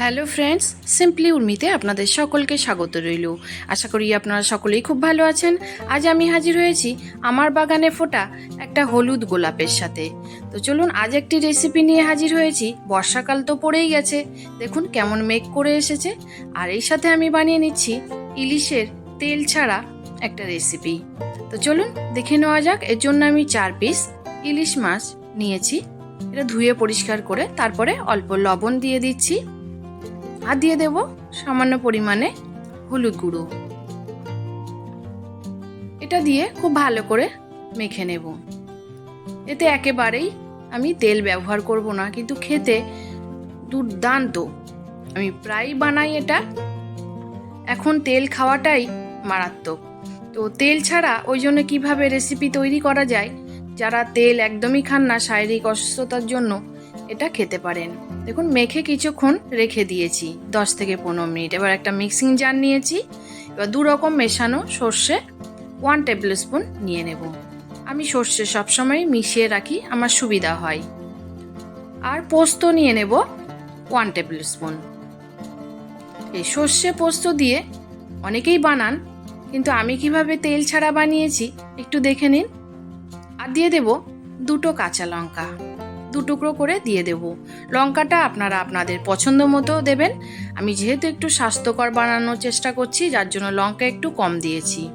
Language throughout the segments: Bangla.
হ্যালো ফ্রেন্ডস সিম্পলি উর্মিতে আপনাদের সকলকে স্বাগত রইল। আশা করি আপনারা সকলেই খুব ভালো আছেন। আজ আমি হাজির হয়েছি আমার বাগানে ফোটা একটা হলুদ গোলাপের সাথে। তো চলুন, আজ একটি রেসিপি নিয়ে হাজির হয়েছি। বর্ষাকাল তো পড়েই গেছে। দেখুন কেমন মেঘ করে এসেছে। আর এই সাথে আমি বানিয়ে নিচ্ছি ইলিশের তেল ছাড়া একটা রেসিপি তো চলুন, দেখে নেওয়া যাক। এর জন্য আমি চার পিস ইলিশ মাছ নিয়েছি। এটা ধুয়ে পরিষ্কার করে তারপরে অল্প লবণ দিয়ে দিচ্ছি। আর দিয়ে দেব, সামান্য পরিমাণে হলুদ গুঁড়ো। এটা দিয়ে খুব ভালো করে মেখে নেব। এতে একেবারেই আমি তেল ব্যবহার করব না, কিন্তু খেতে দুর্দান্ত। আমি প্রায় বানাই এটা। এখন তেল খাওয়াটাই মারাত্মক। তো তেল ছাড়া ওই জন্য কীভাবে রেসিপি তৈরি করা যায়? যারা তেল একদমই খান না, শারীরিক অসুস্থতার জন্য এটা খেতে পারেন। দেখুন, মেখে কিছুক্ষণ রেখে দিয়েছি, দশ থেকে পনেরো মিনিট। এবার একটা মিক্সিং জার নিয়েছি, এবার দু রকম মেশানো সর্ষে ওয়ান টেবিল স্পুন নিয়ে নেব। আমি সর্ষে সবসময় মিশিয়ে রাখি, আমার সুবিধা হয়। আর পোস্ত নিয়ে নেব ওয়ান টেবিল স্পুন এই সর্ষে পোস্ত দিয়ে অনেকেই বানান, কিন্তু আমি কীভাবে তেল ছাড়া বানিয়েছি একটু দেখে নিন। আর দিয়ে দেব দুটো কাঁচা লঙ্কা। টুকরো করে দিয়ে দেব। লঙ্কাটা আপনারা আপনাদের পছন্দ মতো দেবেন। আমি যেহেতু একটু স্বাস্থ্যকর বানানোর চেষ্টা করছি, যার জন্য লঙ্কা একটু কম দিয়েছি।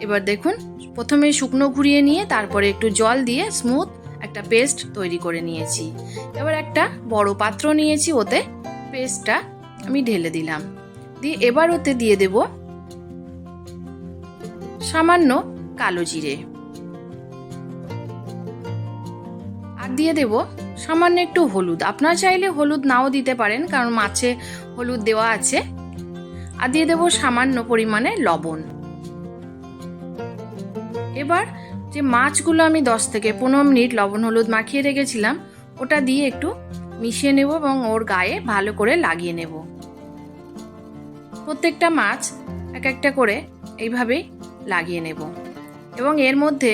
এবার দেখুন, প্রথমে শুকনো ঘুরিয়ে নিয়ে তারপরে একটু জল দিয়ে স্মুথ একটা পেস্ট তৈরি করে নিয়েছি। এবার একটা বড় পাত্র নিয়েছি, ওতে পেস্টটা আমি ঢেলে দিলাম। দিয়ে এবার ওতে দিয়ে দেব সামান্য কালো জিরে। দিয়ে দেব। সামান্য একটু হলুদ। আপনারা চাইলে হলুদ নাও দিতে পারেন, কারণ মাছে হলুদ দেওয়া আছে। আর দিয়ে দেব সামান্য পরিমাণে লবণ। এবার যে মাছগুলো আমি দশ থেকে পনেরো মিনিট লবণ হলুদ মাখিয়ে রেখেছিলাম, ওটা দিয়ে একটু মিশিয়ে নেব এবং ওর গায়ে ভালো করে লাগিয়ে নেব। প্রত্যেকটা মাছ এক একটা করে এইভাবেই লাগিয়ে নেব। এবং এর মধ্যে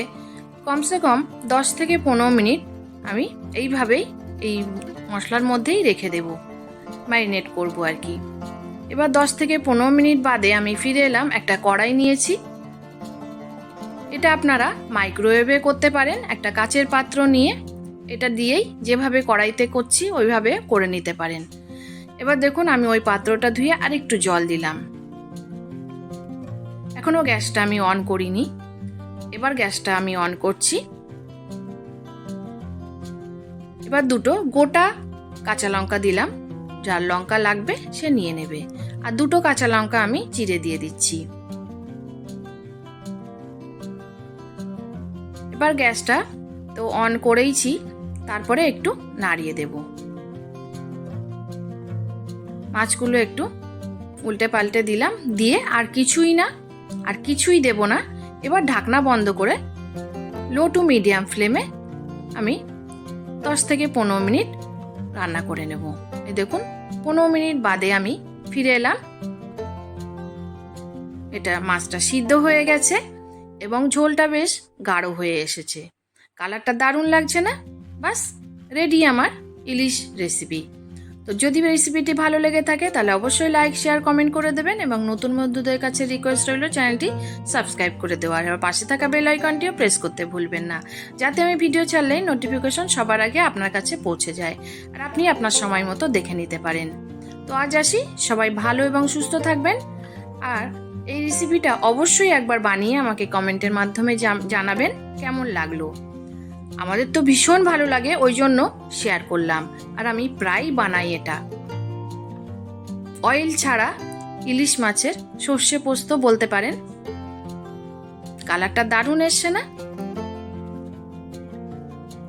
কমসে কম দশ থেকে পনেরো মিনিট আমি এইভাবেই এই মশলার মধ্যেই রেখে দেব। ম্যারিনেট করব আর কি। এবার দশ থেকে পনেরো মিনিট বাদে আমি ফিরে এলাম, একটা কড়াই নিয়েছি। এটা আপনারা মাইক্রোওয়েভে করতে পারেন, একটা কাচের পাত্র নিয়ে। এটা দিয়েই যেভাবে কড়াইতে করছি, ওইভাবে করে নিতে পারেন। এবার দেখুন, আমি ওই পাত্রটা ধুয়ে আর একটু জল দিলাম। এখনও গ্যাসটা আমি অন করিনি। এবার গ্যাসটা আমি অন করছি। এবার দুটো গোটা কাঁচা লঙ্কা দিলাম। যার লঙ্কা লাগবে, সে নিয়ে নেবে। আর দুটো কাঁচা লঙ্কা আমি চিড়ে দিয়ে দিচ্ছি। এবার গ্যাসটা তো অন করেইছি, তারপরে একটু নাড়িয়ে দেব। মাছগুলো একটু উল্টে পাল্টে দিলাম, দিয়ে আর কিছুই না, আর কিছুই দেব না। এবার ঢাকনা বন্ধ করে লো টু মিডিয়াম ফ্লেমে আমি দশ থেকে পনেরো মিনিট রান্না করে নেব। এই দেখুন, পনেরো মিনিট বাদে আমি ফিরে এলাম। এটা মাছটা সিদ্ধ হয়ে গেছে এবং ঝোলটা বেশ গাঢ় হয়ে এসেছে। কালারটা দারুণ লাগছে না? বাস রেডি আমার ইলিশ রেসিপি তো যদি রেসিপিটি ভালো লেগে থাকে, তাহলে অবশ্যই লাইক শেয়ার কমেন্ট করে দেবেন এবং নতুন বন্ধুদের কাছে রিকোয়েস্ট রইল চ্যানেলটি সাবস্ক্রাইব করে দেওয়ার আর পাশে থাকা বেল আইকনটিও প্রেস করতে ভুলবেন না, যাতে আমি ভিডিও ছাড়লেই নোটিফিকেশন সবার আগে আপনার কাছে পৌঁছে যায় আর আপনি আপনার সময় মতো দেখে নিতে পারেন। তো আজ আসি, সবাই ভালো এবং সুস্থ থাকবেন। আর এই রেসিপিটা অবশ্যই একবার বানিয়ে আমাকে কমেন্টের মাধ্যমে জানাবেন, কেমন লাগল? আমাদের তো ভীষণ ভালো লাগে, ওই জন্য শেয়ার করলাম। আর আমি প্রায় বানাই এটা। অয়েল ছাড়া ইলিশ মাছের সর্ষে পোস্ত বলতে পারেন। কালারটা দারুণ এসছে না?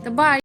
তো বাই